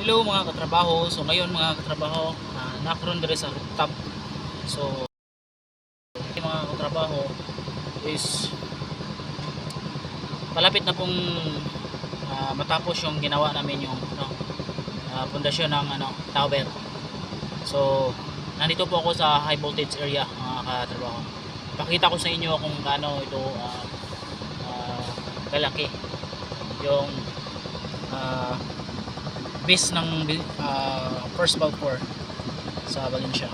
Hello mga katrabaho. So ngayon mga katrabaho, uh, nakron dire sa rooftop. So mga katrabaho is palapit na pong ah, matapos yung ginawa namin yung ano, ah, pundasyon ng ano, tower. So nandito po ako sa high voltage area mga katrabaho. Pakita ko sa inyo kung gaano ito ah, ah, kalaki yung ah, base ng ah, first Balfour sa Valencia.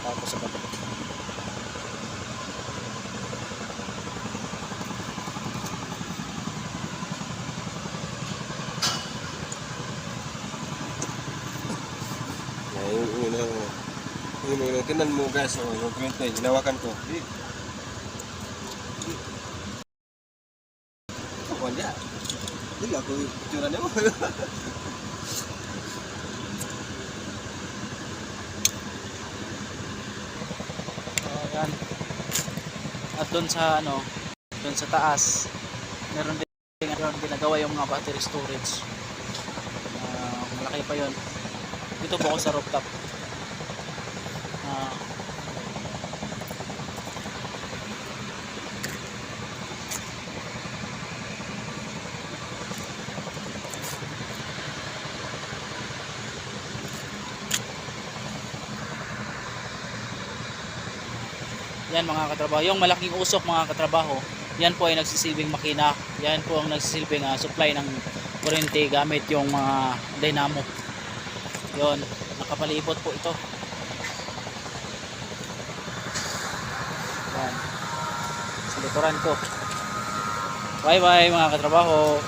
Tapos sa baba. Yan, yung una yung una tinan mo guys oh, yung kwento eh, ginawakan ko di oh, wala di lang ko yung picture mo Ayan. At doon sa ano, doon sa taas, meron din meron ginagawa yung mga battery storage. Ah, malaki pa 'yon. Dito po ako sa rooftop. Ah, yan mga katrabaho. Yung malaking usok mga katrabaho, yan po ay nagsisilbing makina. Yan po ang nagsisilbing ah, supply ng kuryente gamit yung mga dynamo. Yon, nakapalibot po ito. Yan. Sa likuran ko. Bye bye mga katrabaho.